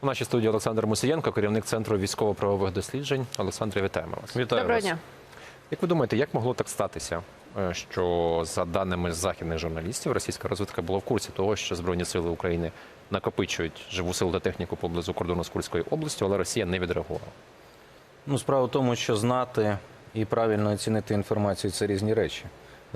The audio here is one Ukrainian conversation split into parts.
У нашій студії Олександр Мусієнко, керівник центру військово-правових досліджень. Олександре, вітаємо вас. Вітаю Доброго вас. дня. Як ви думаєте, як могло так статися, е, що за даними західних журналістів, російська розвідка була в курсі того, що збройні сили України накопичують живу силу та техніку поблизу кордону з Курською областю, але Росія не відреагувала. Ну, справа в тому, що знати і правильно оцінити інформацію це різні речі.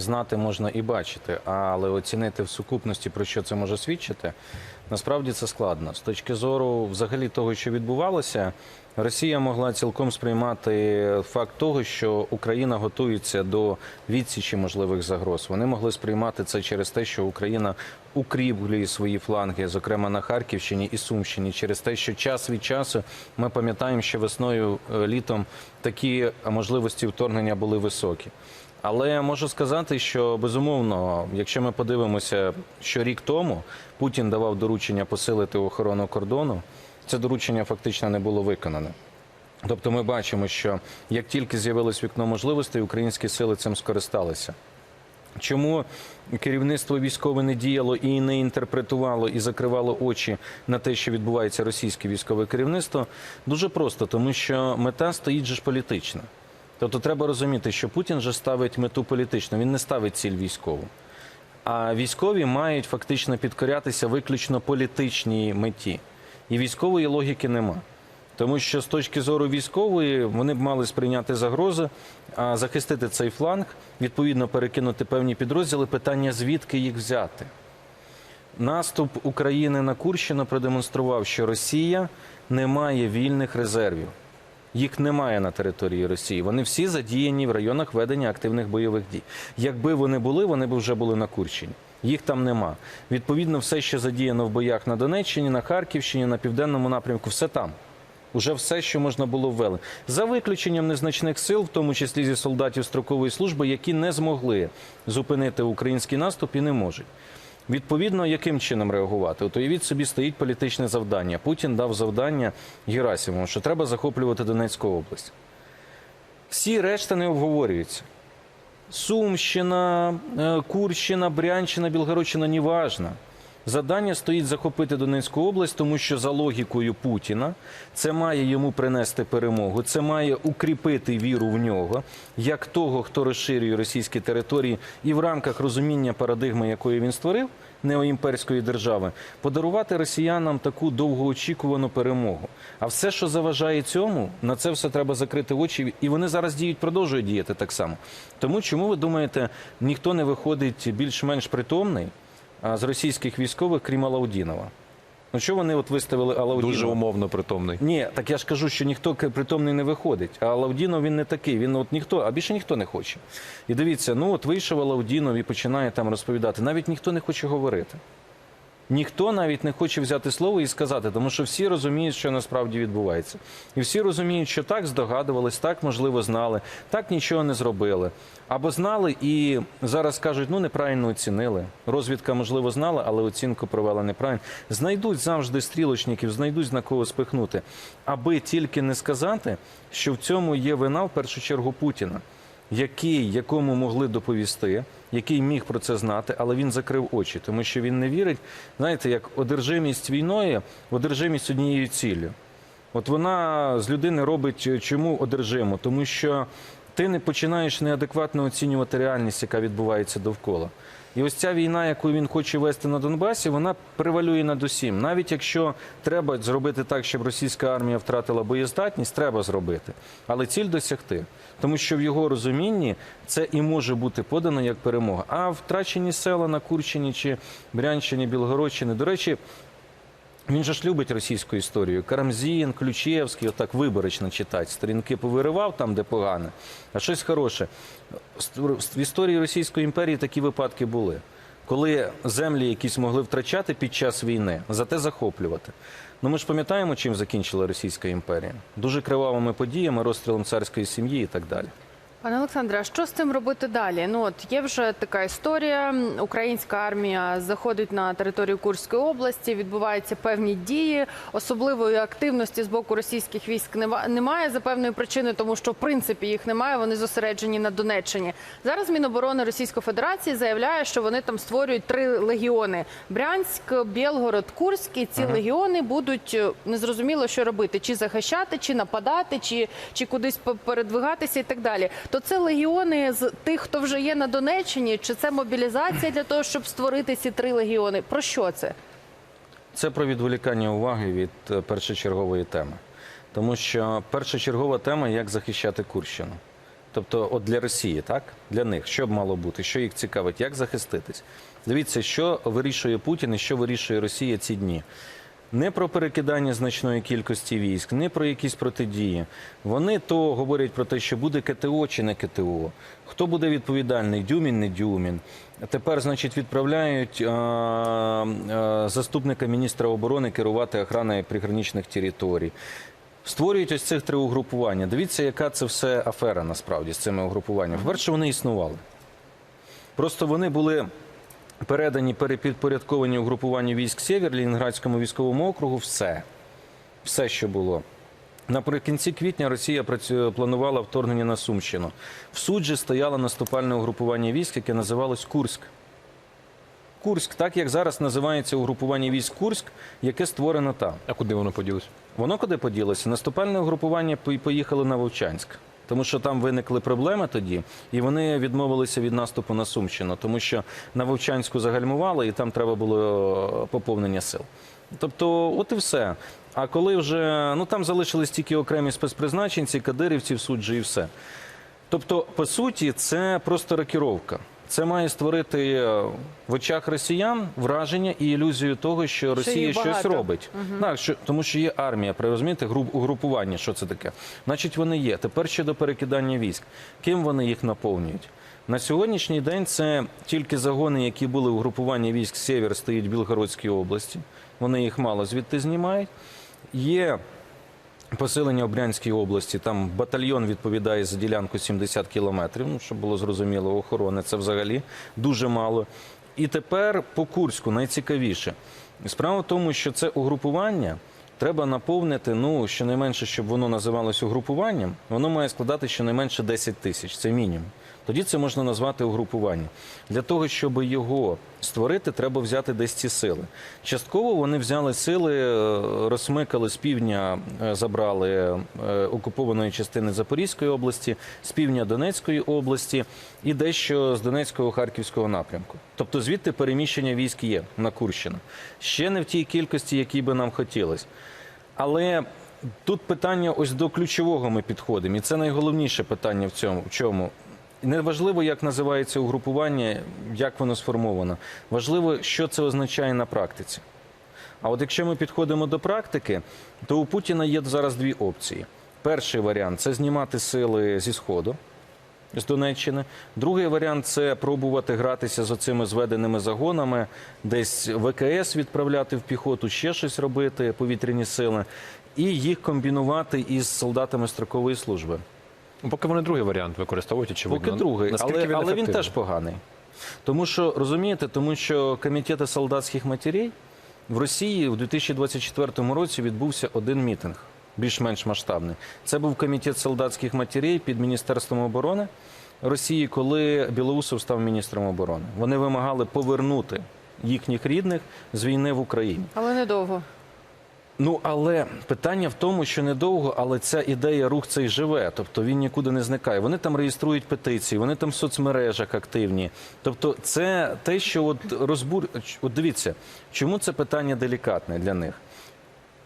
Знати можна і бачити, але оцінити в сукупності, про що це може свідчити, насправді це складно. З точки зору взагалі того, що відбувалося, Росія могла цілком сприймати факт того, що Україна готується до відсічі можливих загроз. Вони могли сприймати це через те, що Україна укріплює свої фланги, зокрема на Харківщині і Сумщині, через те, що час від часу ми пам'ятаємо, що весною е, літом такі можливості вторгнення були високі. Але можу сказати, що безумовно, якщо ми подивимося, що рік тому Путін давав доручення посилити охорону кордону, це доручення фактично не було виконане. Тобто ми бачимо, що як тільки з'явилось вікно можливостей, українські сили цим скористалися. Чому керівництво військове не діяло і не інтерпретувало і закривало очі на те, що відбувається російське військове керівництво? Дуже просто, тому що мета стоїть же ж політична. Тобто треба розуміти, що Путін же ставить мету політичну, він не ставить ціль військову. А військові мають фактично підкорятися виключно політичній меті. І військової логіки нема. Тому що з точки зору військової вони б мали сприйняти загрози, захистити цей фланг, відповідно перекинути певні підрозділи. Питання звідки їх взяти. Наступ України на Курщину продемонстрував, що Росія не має вільних резервів. Їх немає на території Росії. Вони всі задіяні в районах ведення активних бойових дій. Якби вони були, вони б вже були на Курщині. Їх там нема. Відповідно, все, що задіяно в боях на Донеччині, на Харківщині, на південному напрямку, все там. Уже все, що можна було ввели. За виключенням незначних сил, в тому числі зі солдатів строкової служби, які не змогли зупинити український наступ і не можуть. Відповідно, яким чином реагувати? От уявіть собі, стоїть політичне завдання. Путін дав завдання Герасимову, що треба захоплювати Донецьку область. Всі решта не обговорюються. Сумщина, е, Курщина, Брянщина, Білгородщина неважно. Завдання стоїть захопити Донецьку область, тому що за логікою Путіна це має йому принести перемогу, це має укріпити віру в нього, як того, хто розширює російські території, і в рамках розуміння парадигми, якої він створив, неоімперської держави, подарувати росіянам таку довгоочікувану перемогу. А все, що заважає цьому, на це все треба закрити очі, і вони зараз діють, продовжують діяти так само. Тому чому ви думаєте, ніхто не виходить більш-менш притомний? З російських військових, крім Алаудінова. Ну що вони от виставили Алаудінова? Дуже умовно притомний. Ні, так я ж кажу, що ніхто притомний не виходить. А Алаудінов він не такий. Він от ніхто, а більше ніхто не хоче. І дивіться, ну от вийшов Алаудінов і починає там розповідати. Навіть ніхто не хоче говорити. Ніхто навіть не хоче взяти слово і сказати, тому що всі розуміють, що насправді відбувається. І всі розуміють, що так здогадувались, так можливо знали, так нічого не зробили. Або знали і зараз кажуть, ну неправильно оцінили. Розвідка, можливо, знала, але оцінку провела неправильно. Знайдуть завжди стрілочників, знайдуть на кого спихнути, аби тільки не сказати, що в цьому є вина в першу чергу Путіна який, якому могли доповісти, який міг про це знати, але він закрив очі, тому що він не вірить. Знаєте, як одержимість війною, одержимість однією ціллю. От вона з людини робить е, чому одержимо? Тому що ти не починаєш неадекватно оцінювати реальність, яка відбувається довкола. І ось ця війна, яку він хоче вести на Донбасі, вона привалює над усім. Навіть якщо треба зробити так, щоб російська армія втратила боєздатність, треба зробити. Але ціль досягти. Тому що в його розумінні це і може бути подано як перемога. А втрачені села на Курщині чи Брянщині, Білгородщині, до речі, він же ж любить російську історію. Карамзін, Ключевський, отак виборочно читати. Сторінки повиривав там, де погане, а щось хороше. В історії Російської імперії такі випадки були. Коли землі якісь могли втрачати під час війни, зате захоплювати. Ну ми ж пам'ятаємо, чим закінчила Російська імперія. Дуже кривавими подіями, розстрілом царської сім'ї і так далі. Пане Олександре, а що з цим робити далі? Ну от є вже така історія. Українська армія заходить на територію Курської області, відбуваються певні дії. Особливої активності з боку російських військ нема- немає за певної причини, тому що в принципі їх немає. Вони зосереджені на Донеччині. Зараз Міноборони Російської Федерації заявляє, що вони там створюють три легіони: Брянськ, Білгород, Курськ. І ці легіони будуть е, незрозуміло, що робити: чи захищати, чи нападати, чи, чи кудись передвигатися і так далі. То це легіони з тих, хто вже є на Донеччині, чи це мобілізація для того, щоб створити ці три легіони? Про що це? Це про відволікання уваги від е, першочергової теми. Тому що першочергова тема як захищати Курщину. Тобто, от для Росії, так? Для них, що б мало бути, що їх цікавить, як захиститись. Дивіться, що вирішує Путін і що вирішує Росія ці дні. Не про перекидання значної кількості військ, не про якісь протидії. Вони то говорять про те, що буде КТО чи не КТО. Хто буде відповідальний, Дюмін, не Дюмін. Тепер, значить, відправляють а, а, заступника міністра оборони керувати охраною приграничних територій. Створюють ось цих три угрупування. Дивіться, яка це все афера насправді з цими угрупуваннями. По-перше, вони існували. Просто вони були передані, перепідпорядковані угрупуванню військ Сєвєр, Ленінградському військовому округу. Все. Все, що було. Наприкінці квітня Росія планувала вторгнення на Сумщину. В суджі стояло наступальне угрупування військ, яке називалось Курськ. Курськ, так як зараз називається угрупування військ Курськ, яке створено там. А куди воно поділось? Воно куди поділося? Наступальне угрупування пої- поїхало на Вовчанськ. Тому що там виникли проблеми тоді, і вони відмовилися від наступу на Сумщину, тому що на Вовчанську загальмували, і там треба було е, поповнення сил. Тобто, от і все. А коли вже ну там залишились тільки окремі спецпризначенці, кадирівці суджі і все. Тобто, по суті, це просто рокіровка. Це має створити е, в очах росіян враження і ілюзію того, що Росія їх щось робить. Так, що, тому що є армія, розумієте, груп, угрупування, що це таке. Значить, вони є. Тепер щодо перекидання військ. Ким вони їх наповнюють? На сьогоднішній день це тільки загони, які були у групуванні військ Сєвєр, стоять в Білгородській області. Вони їх мало звідти знімають. Є Посилення у Брянській області, там батальйон відповідає за ділянку 70 кілометрів, ну, щоб було зрозуміло, охорони це взагалі дуже мало. І тепер по Курську найцікавіше. Справа в тому, що це угрупування треба наповнити, ну, щонайменше, щоб воно називалось угрупуванням, воно має складати щонайменше 10 тисяч, це мінімум. Тоді це можна назвати угрупування. Для того, щоб його створити, треба взяти десь ці сили. Частково вони взяли сили, е, розсмикали з півдня, е, забрали е, окупованої частини Запорізької області, з півдня Донецької області і дещо з Донецького Харківського напрямку. Тобто звідти переміщення військ є на Курщину. Ще не в тій кількості, якій би нам хотілося. Але тут питання ось до ключового ми підходимо, і це найголовніше питання в цьому. В чому? Не важливо, як називається угрупування, як воно сформовано. Важливо, що це означає на практиці. А от якщо ми підходимо до практики, то у Путіна є зараз дві опції. Перший варіант це знімати сили зі Сходу, з Донеччини. Другий варіант це пробувати гратися з оцими зведеними загонами, десь ВКС відправляти в піхоту, ще щось робити, повітряні сили, і їх комбінувати із солдатами строкової служби. Ну, Поки вони другий варіант використовують, очевидно. Поки другий, Наскільки але, але він ефективний? теж поганий. Тому що, розумієте, тому що комітети солдатських матерей в Росії в 2024 році відбувся один мітинг, більш-менш масштабний. Це був комітет солдатських матерей під Міністерством оборони Росії, коли Білоусов став міністром оборони. Вони вимагали повернути їхніх рідних з війни в Україні. Але недовго. Ну але питання в тому, що недовго, але ця ідея рух цей живе, тобто він нікуди не зникає. Вони там реєструють петиції, вони там в соцмережах активні. Тобто, це те, що от розбур... От дивіться, чому це питання делікатне для них.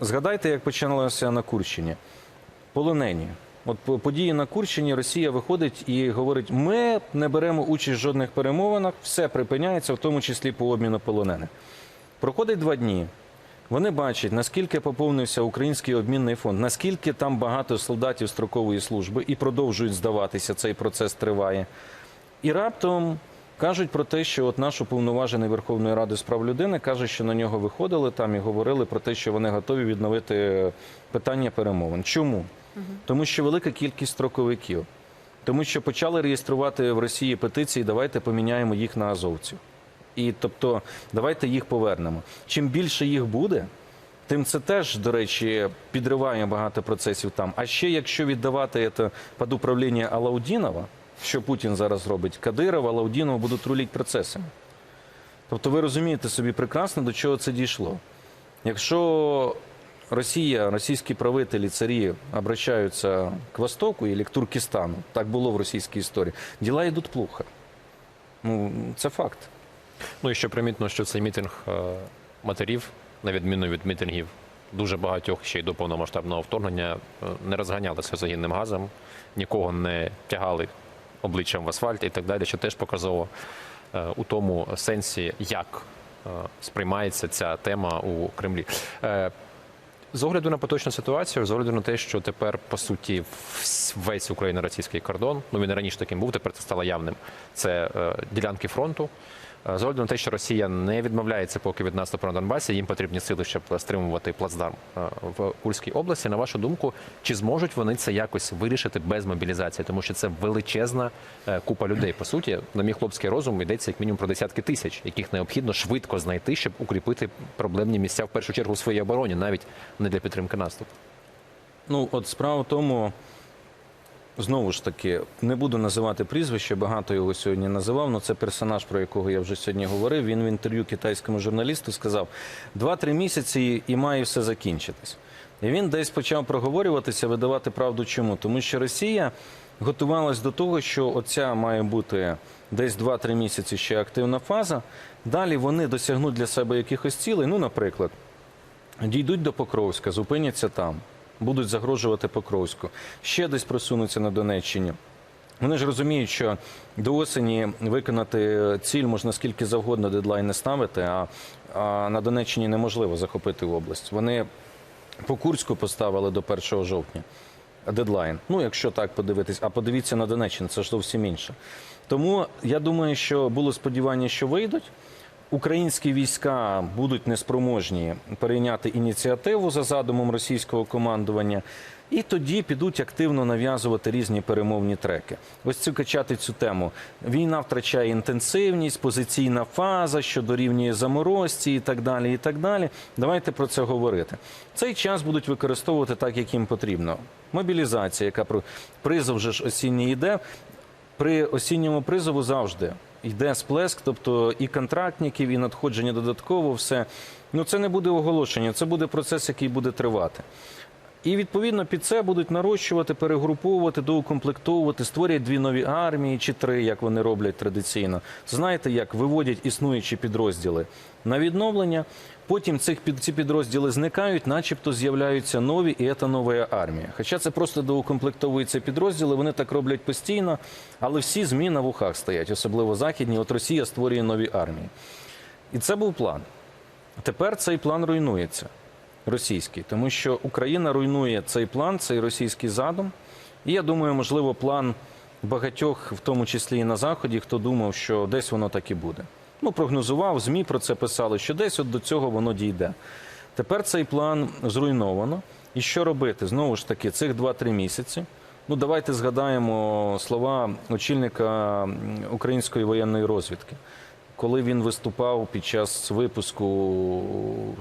Згадайте, як починалося на Курщині. Полонені. От події на Курщині Росія виходить і говорить: ми не беремо участь в жодних перемовинах, все припиняється, в тому числі по обміну полонених. Проходить два дні. Вони бачать, наскільки поповнився український обмінний фонд, наскільки там багато солдатів строкової служби і продовжують здаватися, цей процес триває. І раптом кажуть про те, що от наш уповноважений Верховної Ради з прав людини каже, що на нього виходили там і говорили про те, що вони готові відновити питання перемовин. Чому? Тому що велика кількість строковиків. Тому що почали реєструвати в Росії петиції, давайте поміняємо їх на азовців. І тобто, давайте їх повернемо. Чим більше їх буде, тим це теж, до речі, підриває багато процесів там. А ще якщо віддавати це під управління Алаудінова, що Путін зараз робить, Кадирова, Алаудінова будуть рулити процесами. Тобто ви розумієте собі прекрасно, до чого це дійшло. Якщо Росія, російські правителі, царі обращаються к Востоку і к Туркестану, так було в російській історії, діла йдуть плохо. Ну, це факт. Ну і ще примітно, що цей мітинг е, матерів, на відміну від мітингів дуже багатьох ще й до повномасштабного вторгнення, е, не розганялися загінним газом, нікого не тягали обличчям в асфальт і так далі, що теж показово е, у тому сенсі, як сприймається ця тема у Кремлі. З огляду на поточну ситуацію, з огляду на те, що тепер по суті весь україно-російський кордон, ну він раніше таким був, тепер це стало явним. Це ділянки фронту. Е, З огляду на те, що Росія не відмовляється поки від наступу на Донбасі, їм потрібні сили, щоб стримувати плацдарм е, в Курській області. На вашу думку, чи зможуть вони це якось вирішити без мобілізації? Тому що це величезна е, купа людей. По суті, на мій хлопський розум йдеться як мінімум про десятки тисяч, яких необхідно швидко знайти, щоб укріпити проблемні місця в першу чергу у своїй обороні, навіть не для підтримки наступу. Ну, от справа в тому, знову ж таки, не буду називати прізвище, багато його сьогодні називав, але це персонаж, про якого я вже сьогодні говорив. Він в інтерв'ю китайському журналісту сказав: два-три місяці і має все закінчитись. І він десь почав проговорюватися, видавати правду чому. Тому що Росія готувалась до того, що оця має бути десь 2-3 місяці ще активна фаза. Далі вони досягнуть для себе якихось цілей. Ну, наприклад, дійдуть до Покровська, зупиняться там, будуть загрожувати Покровську, ще десь просунуться на Донеччині. Вони ж розуміють, що до осені виконати ціль можна скільки завгодно дедлайн не ставити, а, а на Донеччині неможливо захопити область. Вони по Курську поставили до 1 жовтня дедлайн. Ну, якщо так подивитись, а подивіться на Донеччину, це ж зовсім інше. Тому я думаю, що було сподівання, що вийдуть. Українські війська будуть неспроможні перейняти ініціативу за задумом російського командування, і тоді підуть активно нав'язувати різні перемовні треки. Ось цю качати цю тему. Війна втрачає інтенсивність, позиційна фаза, що дорівнює заморозці і так далі. І так далі. Давайте про це говорити. Цей час будуть використовувати так, як їм потрібно. Мобілізація, яка про призов вже ж осінній йде. При осінньому призову завжди йде сплеск, тобто і контрактників, і надходження додатково, все. Ну це не буде оголошення, це буде процес, який буде тривати. І відповідно під це будуть нарощувати, перегруповувати, доукомплектовувати, створять дві нові армії чи три, як вони роблять традиційно. Знаєте, як виводять існуючі підрозділи на відновлення. Потім цих ці підрозділи зникають, начебто з'являються нові, і це нова армія. Хоча це просто доукомплектовуються підрозділи, вони так роблять постійно, але всі змі на вухах стоять, особливо західні. От Росія створює нові армії. І це був план. Тепер цей план руйнується російський, тому що Україна руйнує цей план, цей російський задум. І я думаю, можливо, план багатьох, в тому числі і на заході, хто думав, що десь воно так і буде. Ну, прогнозував, змі про це писали, що десь от до цього воно дійде. Тепер цей план зруйновано. І що робити? Знову ж таки, цих 2-3 місяці. Ну, давайте згадаємо слова очільника української воєнної розвідки, коли він виступав під час випуску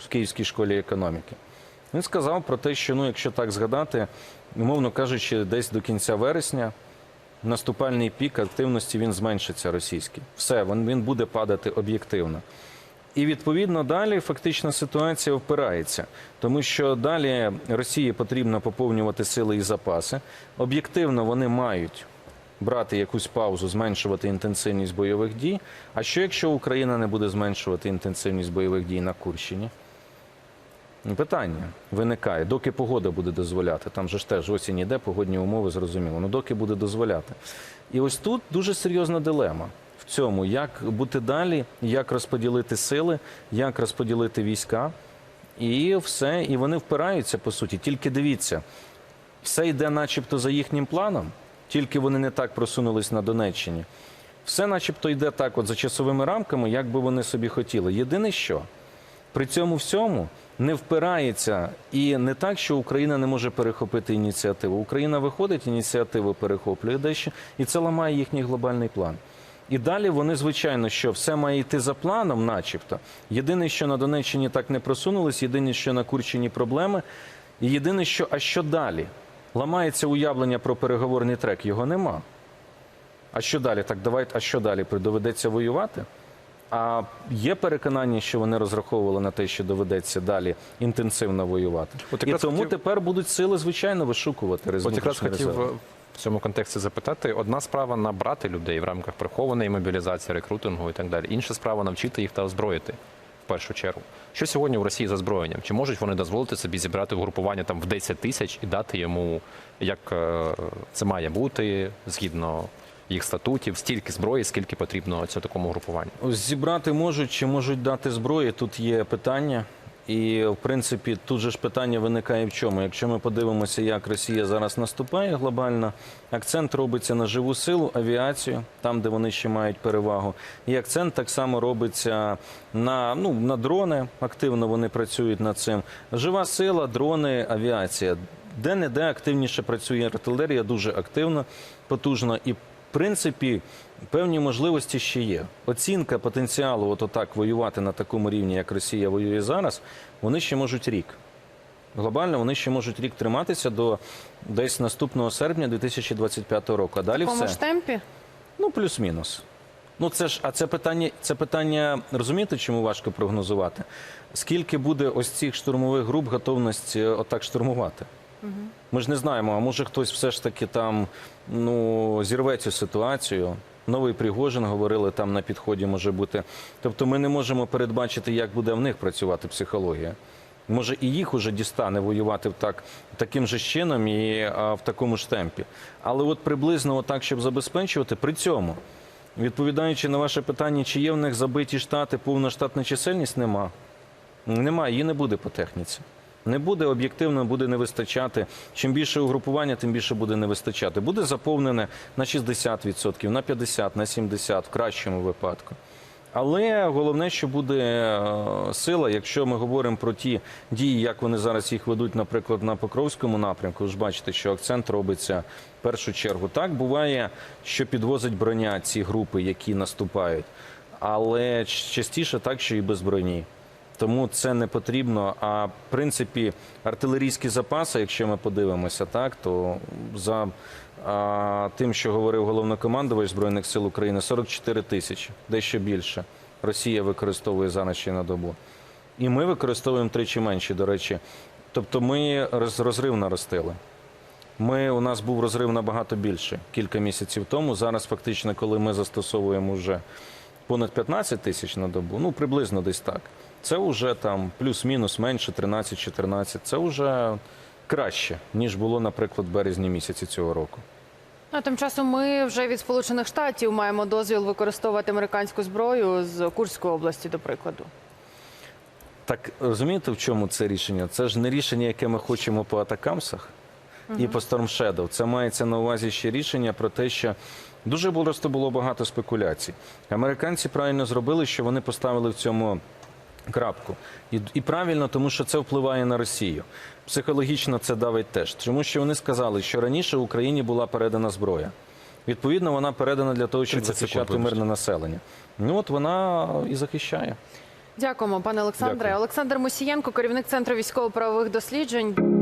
в Київській школі економіки. Він сказав про те, що ну, якщо так згадати, умовно кажучи, десь до кінця вересня наступальний пік активності він зменшиться російський. Все, він, він буде падати об'єктивно. І відповідно далі фактично ситуація впирається, тому що далі Росії потрібно поповнювати сили і запаси. Об'єктивно вони мають брати якусь паузу, зменшувати інтенсивність бойових дій. А що якщо Україна не буде зменшувати інтенсивність бойових дій на Курщині? Ну, Питання виникає, доки погода буде дозволяти. Там же ж теж осінь іде, погодні умови зрозуміло. Ну доки буде дозволяти. І ось тут дуже серйозна дилема в цьому, як бути далі, як розподілити сили, як розподілити війська. І все, і вони впираються по суті. Тільки дивіться, все йде, начебто, за їхнім планом, тільки вони не так просунулись на Донеччині. Все, начебто, йде так, от за часовими рамками, як би вони собі хотіли. Єдине що При цьому всьому не впирається і не так, що Україна не може перехопити ініціативу. Україна виходить, ініціативу перехоплює дещо, і це ламає їхній глобальний план. І далі вони, звичайно, що все має йти за планом, начебто. Єдине, що на Донеччині так не просунулись, єдине, що на Курщині проблеми. І єдине, що а що далі? Ламається уявлення про переговорний трек, його нема. А що далі? Так давайте, а що далі? Доведеться воювати? А є переконання, що вони розраховували на те, що доведеться далі інтенсивно воювати. От І тому хотів- тепер будуть сили, звичайно, вишукувати От якраз хотів е, в цьому контексті запитати: одна справа набрати людей в рамках прихованої мобілізації, рекрутингу і так далі. Інша справа навчити їх та озброїти в першу чергу. Що сьогодні в Росії за зброєнням? Чи можуть вони дозволити собі зібрати угрупування там в 10 тисяч і дати йому, як е, це має бути згідно їх статутів, стільки зброї, скільки потрібно цьому такому групуванню. Зібрати можуть чи можуть дати зброї. Тут є питання. І в принципі тут же ж питання виникає в чому. Якщо ми подивимося, як Росія зараз наступає глобально, акцент робиться на живу силу, авіацію, там де вони ще мають перевагу. І акцент так само робиться на, ну, на дрони. Активно вони працюють над цим. Жива сила, дрони, авіація. Де не де активніше працює артилерія, дуже активно, потужно. І в принципі, певні можливості ще є. Оцінка потенціалу, от отак воювати на такому рівні, як Росія воює зараз, вони ще можуть рік. Глобально вони ще можуть рік триматися до десь наступного серпня 2025 року. А В далі такому все. ж темпі? Ну, плюс-мінус. Ну, це ж, а це питання, це питання, розумієте, чому важко прогнозувати? Скільки буде ось цих штурмових груп готовності е, отак штурмувати? Ми ж не знаємо, а може хтось все ж таки там ну, зірве цю ситуацію. Новий Пригожин говорили, там на підході може бути. Тобто ми не можемо передбачити, як буде в них працювати психологія. Може, і їх уже дістане воювати так, таким же чином і а, в такому ж темпі. Але от приблизно отак, щоб забезпечувати, при цьому, відповідаючи на ваше питання, чи є в них забиті штати, повна штатна чисельність, нема. Нема, її не буде по техніці. Не буде об'єктивно, буде не вистачати. Чим більше угрупування, тим більше буде не вистачати. Буде заповнене на 60%, на 50%, на 70% в кращому випадку. Але головне, що буде е, сила, якщо ми говоримо про ті дії, як вони зараз їх ведуть, наприклад, на Покровському напрямку. Ви ж бачите, що акцент робиться в першу чергу. Так буває, що підвозить броня ці групи, які наступають, але частіше так, що і без броні. Тому це не потрібно. А в принципі, артилерійські запаси, якщо ми подивимося, так то за а, тим, що говорив головнокомандувач збройних сил України, 44 тисячі, дещо більше. Росія використовує зараз ще на добу. І ми використовуємо тричі менше, до речі. Тобто ми роз- розрив наростили. Ми, у нас був розрив набагато більше кілька місяців тому. Зараз, фактично, коли ми застосовуємо вже понад 15 тисяч на добу, ну приблизно десь так. Це вже там плюс-мінус менше 13-14. Це вже краще, ніж було, наприклад, в березні місяці цього року. А тим часом ми вже від Сполучених Штатів маємо дозвіл використовувати американську зброю з Курської області, до прикладу. Так розумієте, в чому це рішення? Це ж не рішення, яке ми хочемо по атакамсах і по Storm Shadow. Це мається на увазі ще рішення про те, що дуже просто було багато спекуляцій. Американці правильно зробили, що вони поставили в цьому крапку. І, і правильно, тому що це впливає на Росію. Психологічно це давить теж. Тому що вони сказали, що раніше в Україні була передана зброя. Відповідно, вона передана для того, щоб 30 захищати мирне населення. Ну от вона і захищає. Дякуємо, пане Олександре. Дякую. Олександр Мусієнко, керівник центру військово-правових досліджень.